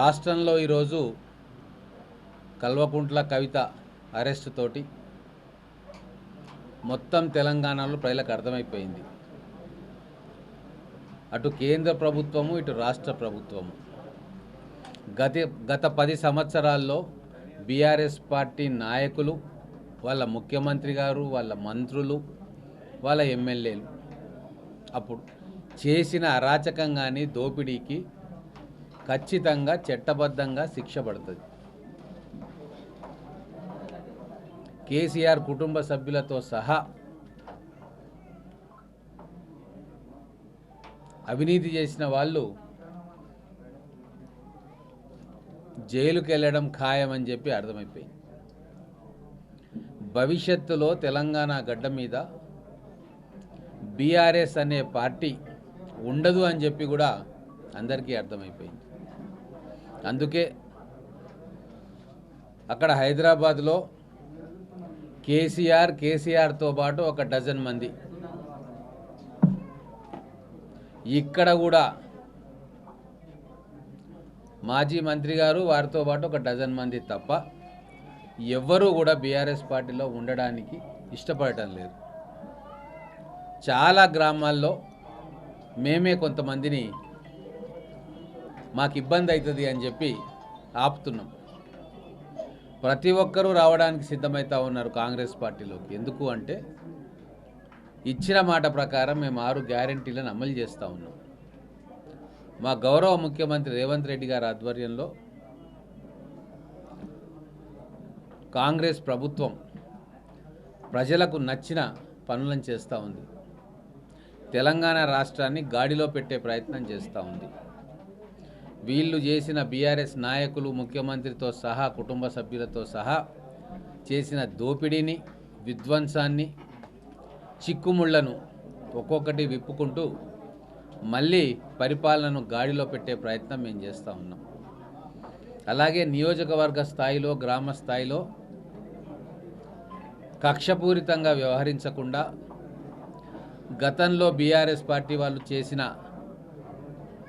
రాష్ట్రంలో ఈరోజు కల్వకుంట్ల కవిత అరెస్ట్ తోటి మొత్తం తెలంగాణలో ప్రజలకు అర్థమైపోయింది. అటు కేంద్ర ప్రభుత్వము ఇటు రాష్ట్ర ప్రభుత్వము. గత గత పది సంవత్సరాల్లో బీఆర్ఎస్ పార్టీ నాయకులు వాళ్ళ ముఖ్యమంత్రి గారు వాళ్ళ మంత్రులు వాళ్ళ ఎమ్మెల్యేలు అప్పుడు చేసిన అరాచకం కానీ దోపిడీకి ఖచ్చితంగా చట్టబద్ధంగా శిక్ష పడుతుంది. కేసీఆర్ కుటుంబ సభ్యులతో సహా అవినీతి చేసిన వాళ్ళు జైలుకి వెళ్ళడం ఖాయమని చెప్పి అర్థమైపోయింది. భవిష్యత్తులో తెలంగాణ గడ్డ మీద బీఆర్ఎస్ అనే పార్టీ ఉండదు అని చెప్పి కూడా అందరికీ అర్థమైపోయింది. అందుకే అక్కడ హైదరాబాద్లో కేసీఆర్ కేసీఆర్తో పాటు ఒక డజన్ మంది. ఇక్కడ కూడా మాజీ మంత్రి గారు వారితో పాటు ఒక డజన్ మంది తప్ప ఎవ్వరూ కూడా బీఆర్ఎస్ పార్టీలో ఉండడానికి ఇష్టపడటం లేదు. చాలా గ్రామాల్లో మేమే కొంతమందిని మాకు ఇబ్బంది అవుతుంది అని చెప్పి ఆపుతున్నాం. ప్రతి ఒక్కరూ రావడానికి సిద్ధమవుతా ఉన్నారు కాంగ్రెస్ పార్టీలోకి. ఎందుకు అంటే ఇచ్చిన మాట ప్రకారం మేము ఆరు గ్యారంటీలను అమలు చేస్తూ ఉన్నాం. మా గౌరవ ముఖ్యమంత్రి రేవంత్ రెడ్డి గారి ఆధ్వర్యంలో కాంగ్రెస్ ప్రభుత్వం ప్రజలకు నచ్చిన పనులను చేస్తూ ఉంది. తెలంగాణ రాష్ట్రాన్ని గాడిలో పెట్టే ప్రయత్నం చేస్తూ ఉంది. వీళ్ళు చేసిన బీఆర్ఎస్ నాయకులు ముఖ్యమంత్రితో సహా కుటుంబ సభ్యులతో సహా చేసిన దోపిడీని విధ్వంసాన్ని చిక్కుముళ్ళను ఒక్కొక్కటి విప్పుకుంటూ మళ్ళీ పరిపాలనను గాడిలో పెట్టే ప్రయత్నం మేము చేస్తూ ఉన్నాం. అలాగే నియోజకవర్గ స్థాయిలో గ్రామ స్థాయిలో కక్షపూరితంగా వ్యవహరించకుండా గతంలో బీఆర్ఎస్ పార్టీ వాళ్ళు చేసిన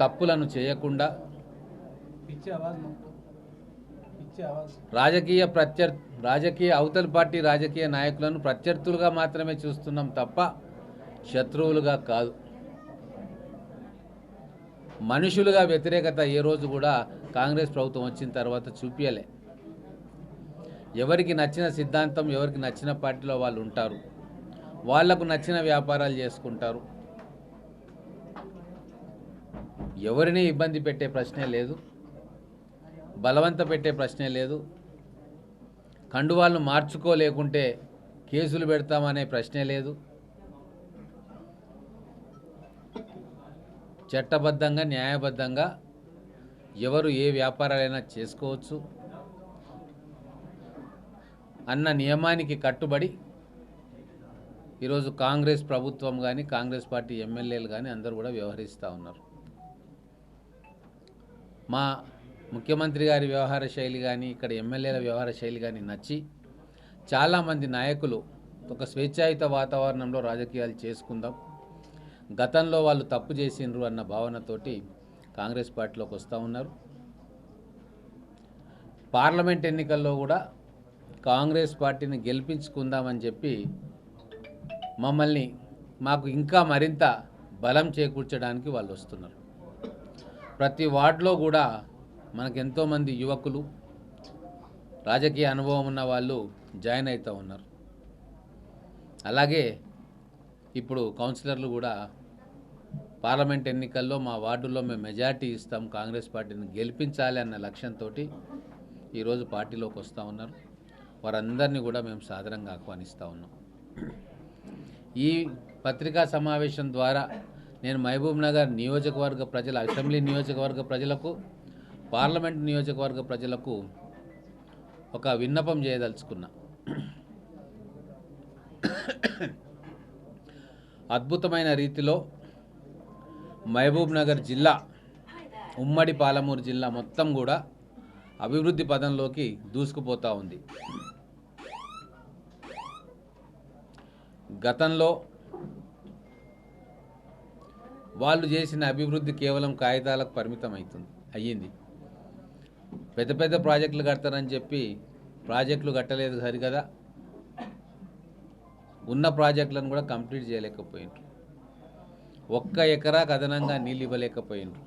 తప్పులను చేయకుండా రాజకీయ ప్రత్యర్ రాజకీయ అవతల పార్టీ రాజకీయ నాయకులను ప్రత్యర్థులుగా మాత్రమే చూస్తున్నాం తప్ప శత్రువులుగా కాదు. మనుషులుగా వ్యతిరేకత ఏ రోజు కూడా కాంగ్రెస్ ప్రభుత్వం వచ్చిన తర్వాత చూపించలే ఎవరికి నచ్చిన సిద్ధాంతం ఎవరికి నచ్చిన పార్టీలో వాళ్ళు ఉంటారు. వాళ్ళకు నచ్చిన వ్యాపారాలు చేసుకుంటారు. ఎవరిని ఇబ్బంది పెట్టే ప్రశ్నే లేదు. బలవంత పెట్టే ప్రశ్నే లేదు. కండువాలను మార్చుకోలేకుంటే కేసులు పెడతామనే ప్రశ్నే లేదు. చట్టబద్ధంగా న్యాయబద్ధంగా ఎవరు ఏ వ్యాపారాలైనా చేసుకోవచ్చు. అన్న నియమానికి కట్టుబడి ఈరోజు కాంగ్రెస్ ప్రభుత్వం కానీ కాంగ్రెస్ పార్టీ ఎమ్మెల్యేలు కానీ అందరూ కూడా వ్యవహరిస్తూ ఉన్నారు. మా ముఖ్యమంత్రి గారి వ్యవహార శైలి కానీ ఇక్కడ ఎమ్మెల్యేల వ్యవహార శైలి కానీ నచ్చి చాలామంది నాయకులు ఒక స్వేచ్ఛాయుత వాతావరణంలో రాజకీయాలు చేసుకుందాం గతంలో వాళ్ళు తప్పు చేసిండ్రు అన్న భావనతోటి కాంగ్రెస్ పార్టీలోకి వస్తూ ఉన్నారు. పార్లమెంట్ ఎన్నికల్లో కూడా కాంగ్రెస్ పార్టీని గెలిపించుకుందామని చెప్పి మమ్మల్ని మాకు ఇంకా మరింత బలం చేకూర్చడానికి వాళ్ళు వస్తున్నారు. ప్రతి వార్డులో కూడా మనకు ఎంతోమంది యువకులు రాజకీయ అనుభవం ఉన్న వాళ్ళు జాయిన్ అవుతూ ఉన్నారు. అలాగే ఇప్పుడు కౌన్సిలర్లు కూడా పార్లమెంట్ ఎన్నికల్లో మా వార్డుల్లో మేము మెజార్టీ ఇస్తాం కాంగ్రెస్ పార్టీని గెలిపించాలి అన్న లక్ష్యంతో ఈరోజు పార్టీలోకి వస్తూ ఉన్నారు. వారందరినీ కూడా మేము సాధారణంగా ఆహ్వానిస్తూ ఉన్నాం. ఈ పత్రికా సమావేశం ద్వారా నేను మహబూబ్ నగర్ నియోజకవర్గ ప్రజల అసెంబ్లీ నియోజకవర్గ ప్రజలకు పార్లమెంట్ నియోజకవర్గ ప్రజలకు ఒక విన్నపం చేయదలుచుకున్నా. అద్భుతమైన రీతిలో మహబూబ్ నగర్ జిల్లా ఉమ్మడి పాలమూరు జిల్లా మొత్తం కూడా అభివృద్ధి పదంలోకి దూసుకుపోతూ ఉంది. గతంలో వాళ్ళు చేసిన అభివృద్ధి కేవలం కాగితాలకు పరిమితం అవుతుంది అయ్యింది. పెద్ద పెద్ద ప్రాజెక్టులు కడతారని చెప్పి ప్రాజెక్టులు కట్టలేదు సరికదా ఉన్న ప్రాజెక్టులను కూడా కంప్లీట్ చేయలేకపోయిండ్రు ఒక్క ఎకరాకు అదనంగా నీళ్ళు ఇవ్వలేకపోయిండ్రు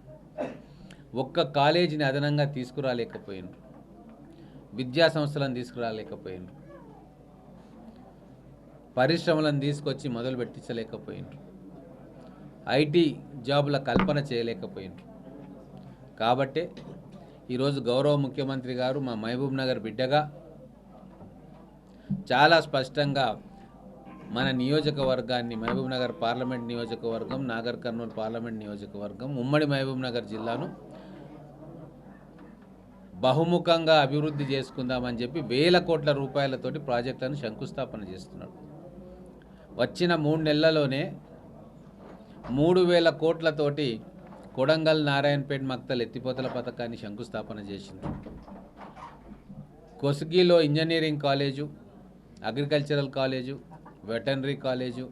ఒక్క కాలేజీని అదనంగా తీసుకురాలేకపోయిండ్రు విద్యా సంస్థలను తీసుకురాలేకపోయిండ్రు పరిశ్రమలను తీసుకొచ్చి మొదలు పెట్టించలేకపోయిండ్రు ఐటీ జాబుల కల్పన చేయలేకపోయిండ్రు కాబట్టే ఈరోజు గౌరవ ముఖ్యమంత్రి గారు మా మహబూబ్ నగర్ బిడ్డగా చాలా స్పష్టంగా మన నియోజకవర్గాన్ని మహబూబ్ నగర్ పార్లమెంట్ నియోజకవర్గం నాగర్ కర్నూలు పార్లమెంట్ నియోజకవర్గం ఉమ్మడి మహబూబ్ నగర్ జిల్లాను బహుముఖంగా అభివృద్ధి చేసుకుందామని చెప్పి వేల కోట్ల రూపాయలతోటి ప్రాజెక్టులను శంకుస్థాపన చేస్తున్నాడు. వచ్చిన మూడు నెలల్లోనే మూడు వేల కోట్లతోటి కొడంగల్ నారాయణపేట మక్తల్ ఎత్తిపోతల పథకాన్ని శంకుస్థాపన చేసింది. కొసుగిలో engineering college agricultural college veterinary college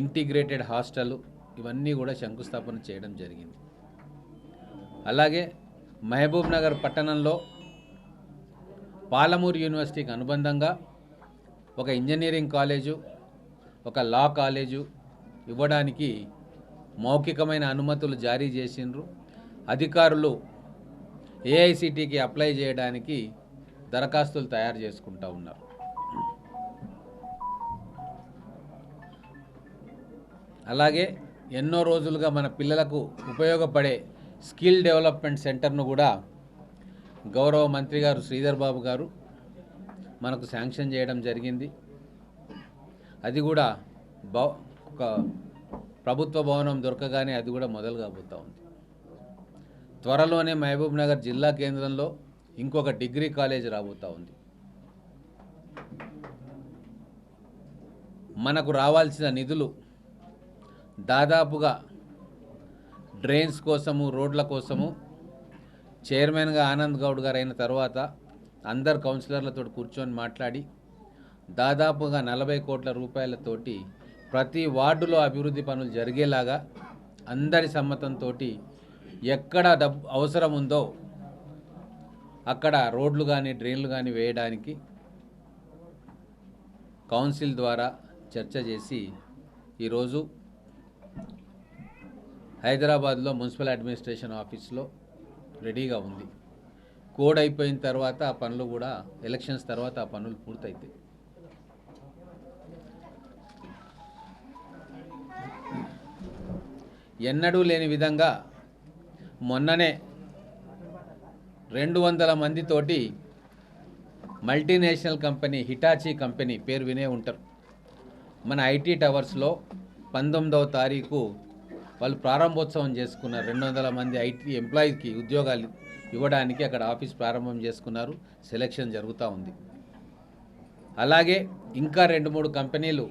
integrated hostel ఇవన్నీ కూడా శంకుస్థాపన చేయడం జరిగింది. అలాగే మహబూబ్ నగర్ పట్టణంలో పాలమూరు యూనివర్సిటీకి అనుబంధంగా ఒక ఇంజనీరింగ్ కాలేజు ఒక లా కాలేజు ఇవ్వడానికి మౌఖికమైన అనుమతులు జారీ చేసిండ్రు. అధికారులు ఏఐసిటికి అప్లై చేయడానికి దరఖాస్తులు తయారు చేసుకుంటా ఉన్నారు. అలాగే ఎన్నో రోజులుగా మన పిల్లలకు ఉపయోగపడే స్కిల్ డెవలప్మెంట్ సెంటర్ను కూడా గౌరవ మంత్రి గారు శ్రీధర్ బాబు గారు మనకు శాంక్షన్ చేయడం జరిగింది. అది కూడా బా ఒక ప్రభుత్వ భవనం దొరకగానే అది కూడా మొదలు కాబోతూ ఉంది. త్వరలోనే మహబూబ్ నగర్ జిల్లా కేంద్రంలో ఇంకొక డిగ్రీ కాలేజ్ రాబోతూ ఉంది. మనకు రావాల్సిన నిధులు దాదాపుగా డ్రైన్స్ కోసము రోడ్ల కోసము చైర్మన్గా ఆనంద్ గౌడ్ గారు అయిన తర్వాత అందరు కౌన్సిలర్లతో కూర్చొని మాట్లాడి దాదాపుగా నలభై కోట్ల రూపాయలతోటి ప్రతి వార్డులో అభివృద్ధి పనులు జరిగేలాగా అందరి సమ్మతంతో ఎక్కడ డబ్బు అవసరం ఉందో అక్కడ రోడ్లు కానీ డ్రైన్లు కానీ వేయడానికి కౌన్సిల్ ద్వారా చర్చ చేసి ఈరోజు హైదరాబాద్లో మున్సిపల్ అడ్మినిస్ట్రేషన్ ఆఫీస్లో రెడీగా ఉంది. కోడ్ అయిపోయిన తర్వాత ఆ పనులు కూడా ఎలక్షన్స్ తర్వాత ఆ పనులు పూర్తయితాయి. ఎన్నడూ లేని విధంగా మొన్ననే రెండు వందల మందితోటి మల్టీనేషనల్ కంపెనీ హిటాచీ కంపెనీ పేరు వినే ఉంటారు. మన ఐటీ టవర్స్లో పంతొమ్మిదవ తారీఖు వాళ్ళు ప్రారంభోత్సవం చేసుకున్నారు రెండు వందల మంది ఐటీ ఎంప్లాయీకి ఉద్యోగాలు ఇవ్వడానికి అక్కడ ఆఫీస్ ప్రారంభం చేసుకున్నారు. సెలక్షన్ జరుగుతూ ఉంది. అలాగే ఇంకా రెండు మూడు కంపెనీలు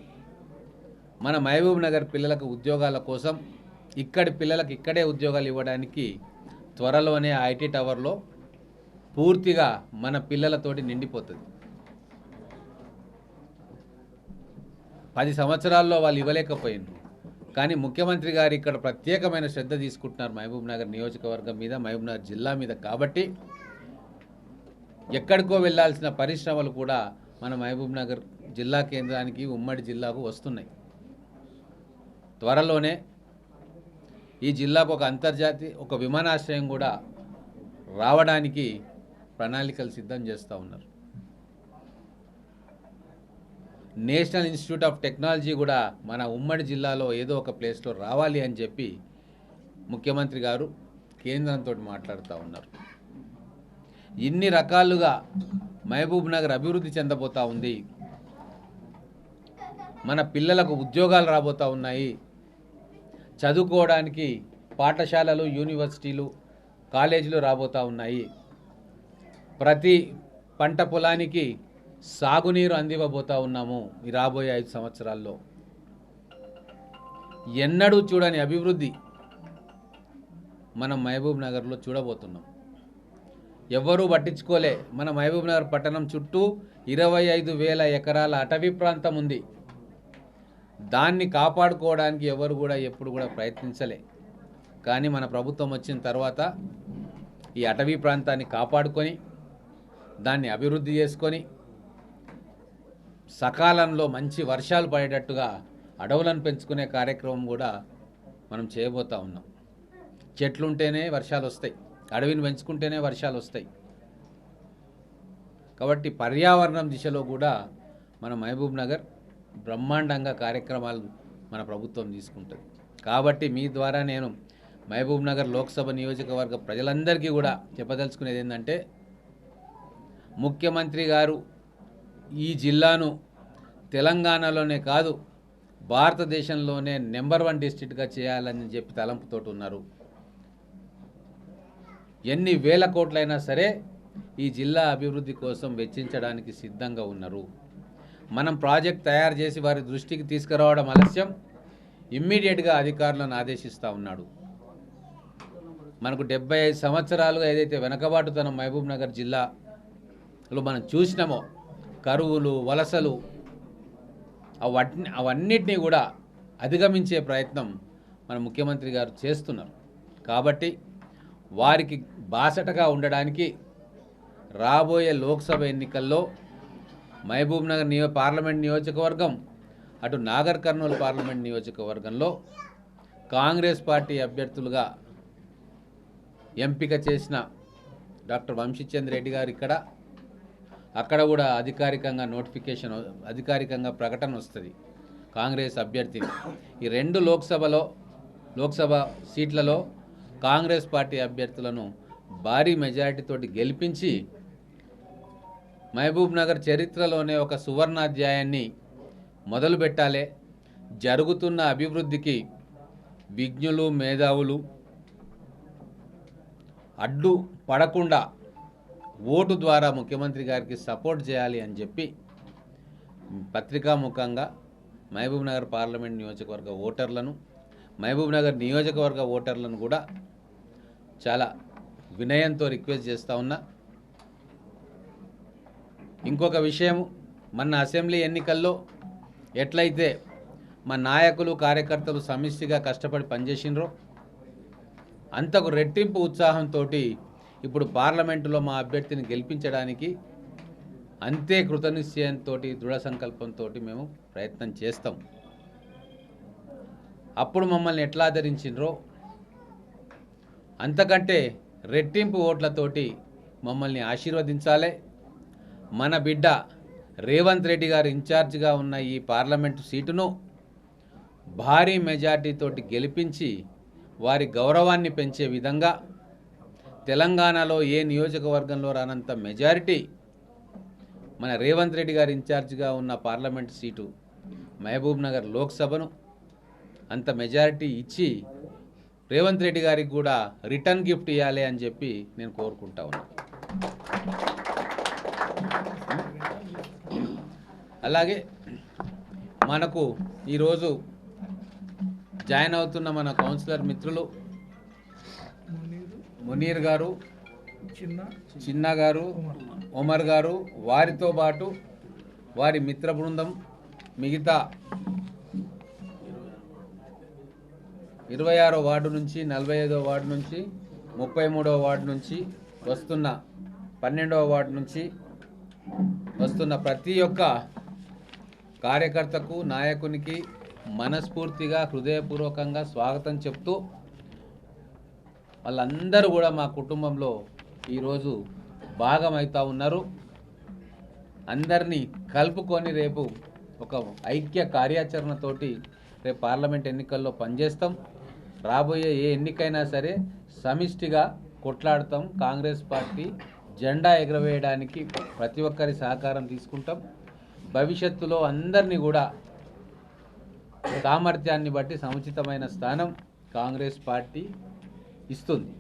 మన మహబూబ్ నగర్ పిల్లలకు ఉద్యోగాల కోసం ఇక్కడి పిల్లలకు ఇక్కడే ఉద్యోగాలు ఇవ్వడానికి త్వరలోనే ఐటీ టవర్లో పూర్తిగా మన పిల్లలతోటి నిండిపోతుంది. పది సంవత్సరాల్లో వాళ్ళు ఇవ్వలేకపోయిండ్రు కానీ ముఖ్యమంత్రి గారు ఇక్కడ ప్రత్యేకమైన శ్రద్ధ తీసుకుంటున్నారు మహబూబ్ నగర్ నియోజకవర్గం మీద మహబూబ్ నగర్ జిల్లా మీద. కాబట్టి ఎక్కడికో వెళ్ళాల్సిన పరిశ్రమలు కూడా మన మహబూబ్ నగర్ జిల్లా కేంద్రానికి ఉమ్మడి జిల్లాకు వస్తున్నాయి. త్వరలోనే ఈ జిల్లాకు ఒక అంతర్జాతీయ ఒక విమానాశ్రయం కూడా రావడానికి ప్రణాళికలు సిద్ధం చేస్తూ ఉన్నారు. నేషనల్ ఇన్స్టిట్యూట్ ఆఫ్ టెక్నాలజీ కూడా మన ఉమ్మడి జిల్లాలో ఏదో ఒక ప్లేస్లో రావాలి అని చెప్పి ముఖ్యమంత్రి గారు కేంద్రంతో మాట్లాడుతూ ఉన్నారు. ఇన్ని రకాలుగా మహబూబ్ నగర్ అభివృద్ధి చెందబోతూ ఉంది. మన పిల్లలకు ఉద్యోగాలు రాబోతూ ఉన్నాయి. చదువుకోవడానికి పాఠశాలలు యూనివర్సిటీలు కాలేజీలు రాబోతూ ఉన్నాయి. ప్రతి పంట పొలానికి సాగునీరు అందివ్వబోతూ ఉన్నాము ఈ రాబోయే ఐదు సంవత్సరాల్లో. ఎన్నడూ చూడని అభివృద్ధి మనం మహబూబ్ నగర్లో చూడబోతున్నాం. ఎవ్వరూ పట్టించుకోలే. మన మహబూబ్ నగర్ పట్టణం చుట్టూ ఇరవై ఐదు వేల ఎకరాల అటవీ ప్రాంతం ఉంది. దాన్ని కాపాడుకోవడానికి ఎవరు కూడా ఎప్పుడు కూడా ప్రయత్నించలే. కానీ మన ప్రభుత్వం వచ్చిన తర్వాత ఈ అటవీ ప్రాంతాన్ని కాపాడుకొని దాన్ని అభివృద్ధి చేసుకొని సకాలంలో మంచి వర్షాలు పడేటట్టుగా అడవులను పెంచుకునే కార్యక్రమం కూడా మనం చేయబోతూ ఉన్నాం. చెట్లుంటేనే వర్షాలు వస్తాయి. అడవిని పెంచుకుంటేనే వర్షాలు వస్తాయి. కాబట్టి పర్యావరణం దిశలో కూడా మన మహబూబ్ నగర్ బ్రహ్మాండంగా కార్యక్రమాలు మన ప్రభుత్వం తీసుకుంటుంది. కాబట్టి మీ ద్వారా నేను మహబూబ్ నగర్ లోక్సభ నియోజకవర్గ ప్రజలందరికీ కూడా చెప్పదలుచుకునేది ఏంటంటే ముఖ్యమంత్రి గారు ఈ జిల్లాను తెలంగాణలోనే కాదు భారతదేశంలోనే నెంబర్ వన్ డిస్ట్రిక్ట్గా చేయాలని చెప్పి తలంపుతో ఉన్నారు. ఎన్ని వేల కోట్లైనా సరే ఈ జిల్లా అభివృద్ధి కోసం వెచ్చించడానికి సిద్ధంగా ఉన్నారు. మనం ప్రాజెక్ట్ తయారు చేసి వారి దృష్టికి తీసుకురావడం ఆలస్యం. ఇమ్మీడియట్గా అధికారులను ఆదేశిస్తూ ఉన్నాడు. మనకు డెబ్బై ఐదు సంవత్సరాలుగా ఏదైతే వెనకబాటుతనం మహబూబ్ నగర్ జిల్లాలో మనం చూసినామో కరువులు వలసలు అవన్నీ అవన్నిటినీ కూడా అధిగమించే ప్రయత్నం మన ముఖ్యమంత్రి గారు చేస్తున్నారు. కాబట్టి వారికి బాసటగా ఉండడానికి రాబోయే లోక్సభ ఎన్నికల్లో మహబూబ్ నగర్ నియో పార్లమెంట్ నియోజకవర్గం అటు నాగర్ కర్నూలు పార్లమెంట్ నియోజకవర్గంలో కాంగ్రెస్ పార్టీ అభ్యర్థులుగా ఎంపిక చేసిన డాక్టర్ వంశీచంద్ర రెడ్డి గారు ఇక్కడ. అక్కడ కూడా అధికారికంగా నోటిఫికేషన్ అధికారికంగా ప్రకటన వస్తుంది. కాంగ్రెస్ అభ్యర్థిని. ఈ రెండు లోక్సభలో లోక్సభ సీట్లలో కాంగ్రెస్ పార్టీ అభ్యర్థులను భారీ మెజారిటీతోటి గెలిపించి మహబూబ్ నగర్ చరిత్రలోనే ఒక సువర్ణాధ్యాయాన్ని మొదలు పెట్టాలి. జరుగుతున్న అభివృద్ధికి విజ్ఞులు మేధావులు అడ్డు పడకుండా ఓటు ద్వారా ముఖ్యమంత్రి గారికి సపోర్ట్ చేయాలి అని చెప్పి పత్రికాముఖంగా మహబూబ్ నగర్ పార్లమెంట్ నియోజకవర్గ ఓటర్లను మహబూబ్ నగర్ నియోజకవర్గ ఓటర్లను కూడా చాలా వినయంతో రిక్వెస్ట్ చేస్తూ ఉన్నా. ఇంకొక విషయం మన అసెంబ్లీ ఎన్నికల్లో ఎట్లయితే మా నాయకులు కార్యకర్తలు సమిష్టిగా కష్టపడి పనిచేసినరో అంతకు రెట్టింపు ఉత్సాహంతో ఇప్పుడు పార్లమెంటులో మా అభ్యర్థిని గెలిపించడానికి అంతే కృతనిశ్చయంతో దృఢ సంకల్పంతో మేము ప్రయత్నం చేస్తాం. అప్పుడు మమ్మల్ని ఎట్లా ఆదరించినరో అంతకంటే రెట్టింపు ఓట్లతోటి మమ్మల్ని ఆశీర్వదించాలి. మన బిడ్డ రేవంత్ రెడ్డి గారు ఇన్ఛార్జిగా ఉన్న ఈ పార్లమెంటు సీటును భారీ మెజార్టీతోటి గెలిపించి వారి గౌరవాన్ని పెంచే విధంగా తెలంగాణలో ఏ నియోజకవర్గంలో రానంత మెజారిటీ మన రేవంత్ రెడ్డి గారు ఇన్ఛార్జిగా ఉన్న పార్లమెంట్ సీటు మహబూబ్ నగర్ లోక్సభను అంత మెజారిటీ ఇచ్చి రేవంత్ రెడ్డి గారికి కూడా రిటర్న్ గిఫ్ట్ ఇవ్వాలి అని చెప్పి నేను కోరుకుంటా ఉన్నాను అలాగే మనకు ఈరోజు జాయిన్ అవుతున్న మన కౌన్సిలర్ మిత్రులు మునీర్ గారు చిన్న గారు ఒమర్ గారు వారితో పాటు వారి మిత్ర బృందం మిగతా ఇరవై ఆరో వార్డు నుంచి నలభై ఐదో వార్డు నుంచి ముప్పై మూడవ వార్డు నుంచి వస్తున్న పన్నెండవ వార్డు నుంచి వస్తున్న ప్రతి ఒక్క కార్యకర్తకు నాయకునికి మనస్ఫూర్తిగా హృదయపూర్వకంగా స్వాగతం చెప్తూ వాళ్ళందరూ కూడా మా కుటుంబంలో ఈరోజు భాగమవుతా ఉన్నారు. అందరినీ కలుపుకొని రేపు ఒక ఐక్య కార్యాచరణతోటి రేపు పార్లమెంట్ ఎన్నికల్లో పనిచేస్తాం. రాబోయే ఏ ఎన్నికైనా సరే సమిష్టిగా కొట్లాడతాం. కాంగ్రెస్ పార్టీ జెండా ఎగరవేయడానికి ప్రతి ఒక్కరి సహకారం తీసుకుంటాం. భవిష్యత్తులో అందరినీ కూడా సామర్థ్యాన్ని బట్టి సముచితమైన స్థానం కాంగ్రెస్ పార్టీ ఇస్తుంది.